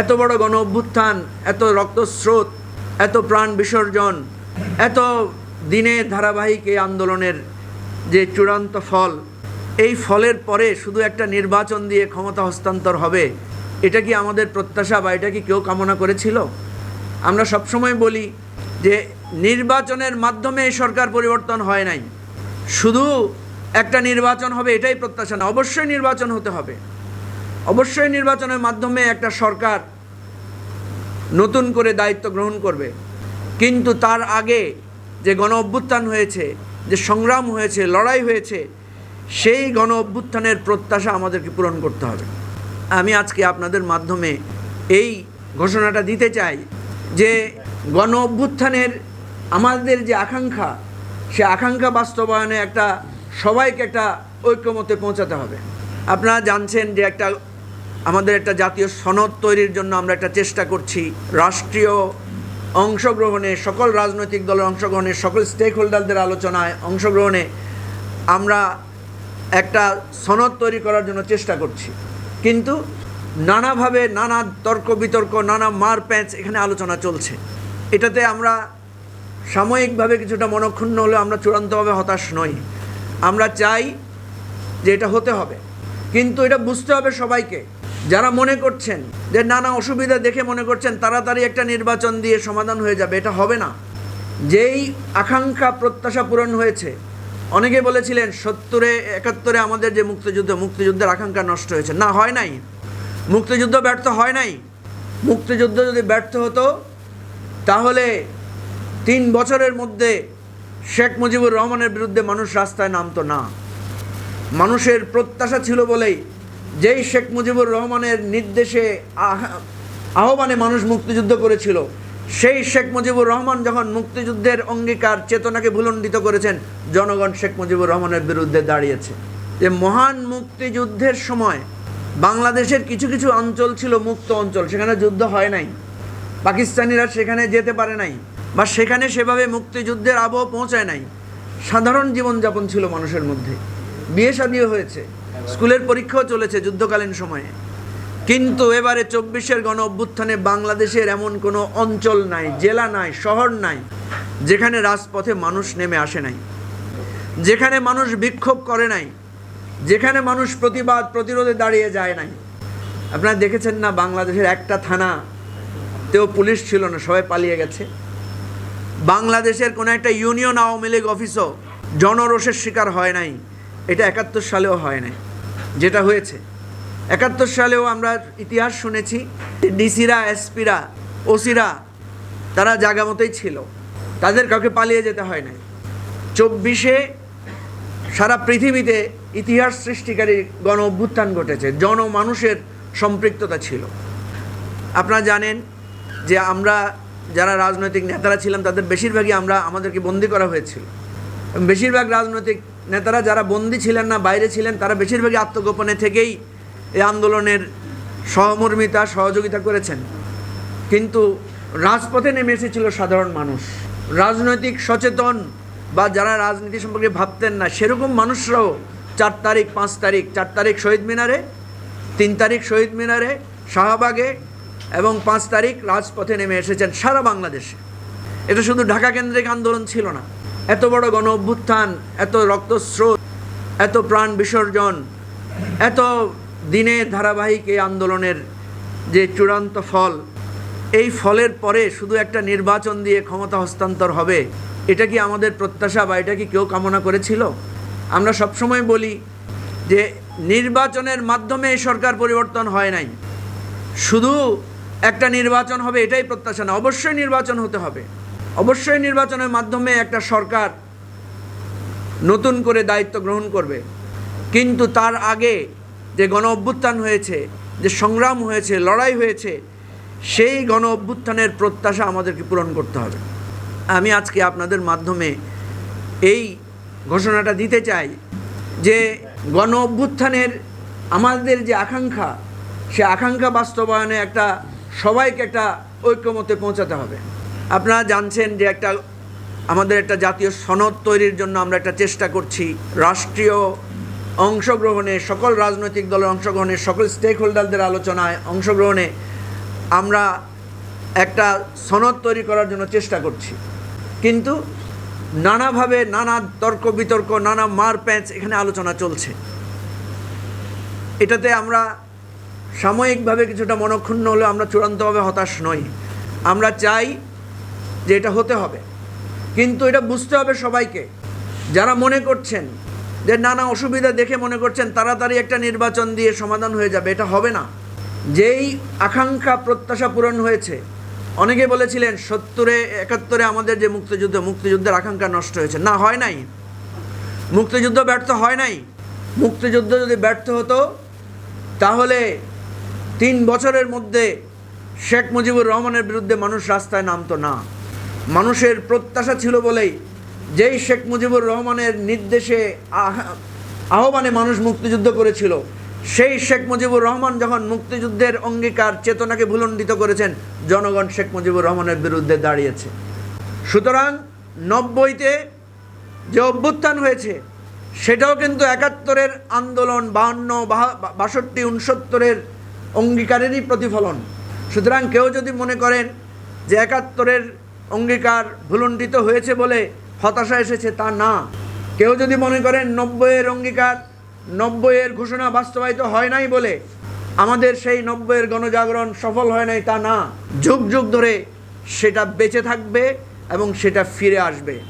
এত বড় গণ অভ্যুত্থান, এত রক্তস্রোত, এত প্রাণ বিসর্জন, এত দিনে ধারাবাহিক এই আন্দোলনের যে চূড়ান্ত ফল, এই ফলের পরে শুধু একটা নির্বাচন দিয়ে ক্ষমতা হস্তান্তর হবে, এটা কি আমাদের প্রত্যাশা বা এটা কি কেউ কামনা করেছিল? আমরা সবসময় বলি যে নির্বাচনের মাধ্যমে এই সরকার পরিবর্তন হয় নাই। শুধু একটা নির্বাচন হবে এটাই প্রত্যাশা না, অবশ্যই নির্বাচন হতে হবে। অবশ্যই নির্বাচনের মাধ্যমে একটা সরকার নতুন করে দায়িত্ব গ্রহণ করবে। কিন্তু তার আগে যে গণ অভ্যুত্থান হয়েছে, যে সংগ্রাম হয়েছে, লড়াই হয়েছে, সেই গণ অভ্যুত্থানের প্রত্যাশা আমাদেরকে পূরণ করতে হবে। আমি আজকে আপনাদের মাধ্যমে এই ঘোষণাটা দিতে চাই যে গণ অভ্যুত্থানের আমাদের যে আকাঙ্ক্ষা, সে আকাঙ্ক্ষা বাস্তবায়নে একটা সবাইকে একটা ঐক্যমতে পৌঁছাতে হবে। আপনারা জানছেন যে একটা আমাদের একটা জাতীয় সনদ তৈরির জন্য আমরা একটা চেষ্টা করছি। রাষ্ট্রীয় অংশগ্রহণে, সকল রাজনৈতিক দলের অংশগ্রহণে, সকল স্টেক হোল্ডারদের আলোচনায় অংশগ্রহণে আমরা একটা সনদ তৈরি করার জন্য চেষ্টা করছি। কিন্তু নানাভাবে নানা তর্ক বিতর্ক, নানা মার প্যাঁচ এখানে আলোচনা চলছে। এটাতে আমরা সাময়িকভাবে কিছুটা মনক্ষুণ্ণ হলেও আমরা চূড়ান্তভাবে হতাশ নই। আমরা চাই যে এটা হতে হবে। কিন্তু এটা বুঝতে হবে সবাইকে যারা মনে করছেন যে নানা অসুবিধা দেখে মনে করছেন, তাড়াতাড়ি একটা নির্বাচন দিয়ে সমাধান হয়ে যাবে, এটা হবে না। যেই আকাঙ্ক্ষা প্রত্যাশা পূরণ হয়েছে, অনেকে বলেছিলেন সত্তরে, একাত্তরে আমাদের যে মুক্তিযুদ্ধ, মুক্তিযুদ্ধের আকাঙ্ক্ষা নষ্ট হয়েছে। না, হয় নাই। মুক্তিযুদ্ধ ব্যর্থ হয় নাই। মুক্তিযুদ্ধ যদি ব্যর্থ হতো, তাহলে তিন বছরের মধ্যে শেখ মুজিবুর রহমানের বিরুদ্ধে মানুষ রাস্তায় নামতো না। মানুষের প্রত্যাশা ছিল বলেই যেই শেখ মুজিবুর রহমানের নির্দেশে আহ্বানে মানুষ মুক্তিযুদ্ধ করেছিল, সেই শেখ মুজিবুর রহমান যখন মুক্তিযুদ্ধের অঙ্গীকার চেতনাকে ভুলণ্ডিত করেছেন, জনগণ শেখ মুজিবুর রহমানের বিরুদ্ধে দাঁড়িয়েছে। যে মহান মুক্তিযুদ্ধের সময় বাংলাদেশের কিছু কিছু অঞ্চল ছিল মুক্ত অঞ্চল, সেখানে যুদ্ধ হয় নাই। পাকিস্তানিরা সেখানে যেতে পারে নাই বা সেখানে সেভাবে মুক্তিযুদ্ধের আবহ পৌঁছায় নাই। সাধারণ জীবনযাপন ছিল মানুষের মধ্যে। বিয়ে শাদিও হয়েছে। স্কুলের পরীক্ষাও চলেছে যুদ্ধকালীন সময়ে। কিন্তু এবারে চব্বিশের গণ অভ্যুত্থানে বাংলাদেশের এমন কোনো অঞ্চল নাই, জেলা নাই, শহর নাই, যেখানে রাজপথে মানুষ নেমে আসে নাই, যেখানে মানুষ বিক্ষোভ করে নাই, যেখানে মানুষ প্রতিবাদ প্রতিরোধে দাঁড়িয়ে যায় নাই। আপনারা দেখেছেন না বাংলাদেশের একটা থানা, তেও পুলিশ ছিল না, সবাই পালিয়ে গেছে। বাংলাদেশের কোনো একটা ইউনিয়ন আওয়ামী লীগ অফিসও জনরোষের শিকার হয় নাই। এটা একাত্তর সালেও হয় নাই, যেটা হয়েছে। একাত্তর সালেও আমরা ইতিহাস শুনেছি ডিসিরা, এসপিরা, ওসিরা, তারা জায়গা মতোই ছিল। তাদের কাউকে পালিয়ে যেতে হয় নাই। চব্বিশে সারা পৃথিবীতে ইতিহাস সৃষ্টিকারী গণ অভ্যুত্থান ঘটেছে, জনমানুষের সম্পৃক্ততা ছিল। আপনারা জানেন যে আমরা যারা রাজনৈতিক নেতারা ছিলাম, তাদের বেশিরভাগই আমরা আমাদেরকে বন্দি করা হয়েছিল। বেশিরভাগ রাজনৈতিক নেতারা যারা বন্দি ছিলেন না, বাইরে ছিলেন, তারা বেশিরভাগই আত্মগোপনে থেকেই এই আন্দোলনের সহমর্মিতা, সহযোগিতা করেছেন। কিন্তু রাজপথে নেমে এসেছিল সাধারণ মানুষ। রাজনৈতিক সচেতন বা যারা রাজনীতি সম্পর্কে ভাবতেন না, সেরকম মানুষরাও চার তারিখ, পাঁচ তারিখ, চার তারিখ শহীদ মিনারে, তিন তারিখ শহীদ মিনারে, শাহবাগে এবং পাঁচ তারিখ রাজপথে নেমে এসেছেন সারা বাংলাদেশে। এটা শুধু ঢাকা কেন্দ্রিক আন্দোলন ছিল না এত বড় গণ অভ্যুত্থান এত রক্তস্রোত, এত প্রাণ বিসর্জন, এত দিনে ধারাবাহিক এই আন্দোলনের যে চূড়ান্ত ফল, এই ফলের পরে শুধু একটা নির্বাচন দিয়ে ক্ষমতা হস্তান্তর হবে, এটা কি আমাদের প্রত্যাশা বা এটা কি কেউ কামনা করেছিল? আমরা সবসময় বলি যে নির্বাচনের মাধ্যমে সরকার পরিবর্তন হয় নাই। শুধু একটা নির্বাচন হবে এটাই প্রত্যাশা না, অবশ্যই নির্বাচন হতে হবে। অবশ্যই নির্বাচনের মাধ্যমে একটা সরকার নতুন করে দায়িত্ব গ্রহণ করবে। কিন্তু তার আগে যে গণ অভ্যুত্থান হয়েছে, যে সংগ্রাম হয়েছে, লড়াই হয়েছে, সেই গণ অভ্যুত্থানের প্রত্যাশা আমাদেরকে পূরণ করতে হবে। আমি আজকে আপনাদের মাধ্যমে এই ঘোষণাটা দিতে চাই যে গণ অভ্যুত্থানের আমাদের যে আকাঙ্ক্ষা, সে আকাঙ্ক্ষা বাস্তবায়নে একটা সবাইকে একটা ঐক্যমতে পৌঁছাতে হবে। আপনারা জানছেন যে একটা, আমাদের একটা জাতীয় সনদ তৈরির জন্য আমরা একটা চেষ্টা করছি। রাষ্ট্রীয় অংশগ্রহণে, সকল রাজনৈতিক দলের অংশগ্রহণে, সকল স্টেক হোল্ডারদের আলোচনায় অংশগ্রহণে আমরা একটা সনদ তৈরি করার জন্য চেষ্টা করছি। কিন্তু নানাভাবে নানা তর্ক বিতর্ক, নানা মার প্যাঁচ এখানে আলোচনা চলছে। এটাতে আমরা সাময়িকভাবে কিছুটা মনক্ষুণ্ণ হলেও আমরা চূড়ান্তভাবে হতাশ নই। আমরা চাই যে এটা হতে হবে। কিন্তু এটা বুঝতে হবে সবাইকে। যারা মনে করছেন যে নানা অসুবিধা দেখে মনে করছেন, তাড়াতাড়ি একটা নির্বাচন দিয়ে সমাধান হয়ে যাবে। এটা হবে না। যেই আকাঙ্ক্ষা প্রত্যাশা পূরণ হয়েছে, অনেকে বলেছিলেন, সত্তরে, একাত্তরে আমাদের যে মুক্তিযুদ্ধ, মুক্তিযুদ্ধের আকাঙ্ক্ষা নষ্ট হয়েছে। না, হয় নাই। মুক্তিযুদ্ধ ব্যর্থ হয় নাই। মুক্তিযুদ্ধ যদি ব্যর্থ হতো, তাহলে তিন বছরের মধ্যে শেখ মুজিবুর রহমানের বিরুদ্ধে মানুষ রাস্তায় নামতো না। মানুষের প্রত্যাশা ছিল বলেই যেই শেখ মুজিবুর রহমানের নির্দেশে আহ- আহ্বানে মানুষ মুক্তিযুদ্ধ করেছিল, সেই শেখ মুজিবুর রহমান যখন মুক্তিযুদ্ধের অঙ্গীকার চেতনাকে ভুলণ্ডিত করেছেন, জনগণ শেখ মুজিবুর রহমানের বিরুদ্ধে দাঁড়িয়েছে। সুতরাং নব্বইতে যে অভ্যুত্থান হয়েছে, সেটাও কিন্তু একাত্তরের আন্দোলন বাহান্ন বাষট্টি উনসত্তরের অঙ্গীকারেরই প্রতিফলন। সুতরাং কেউ যদি মনে করেন যে একাত্তরের অঙ্গীকার ভুলণ্ডিত হয়েছে বলে হতাশা এসেছে, তা না। কেউ যদি মনে করেন নব্বইয়ের অঙ্গীকার, নব্বইয়ের ঘোষণা বাস্তবায়িত হয় নাই বলে আমাদের সেই নব্বইয়ের গণজাগরণ সফল হয় নাই, তা না। যুগ যুগ ধরে সেটা বেঁচে থাকবে এবং সেটা ফিরে আসবে।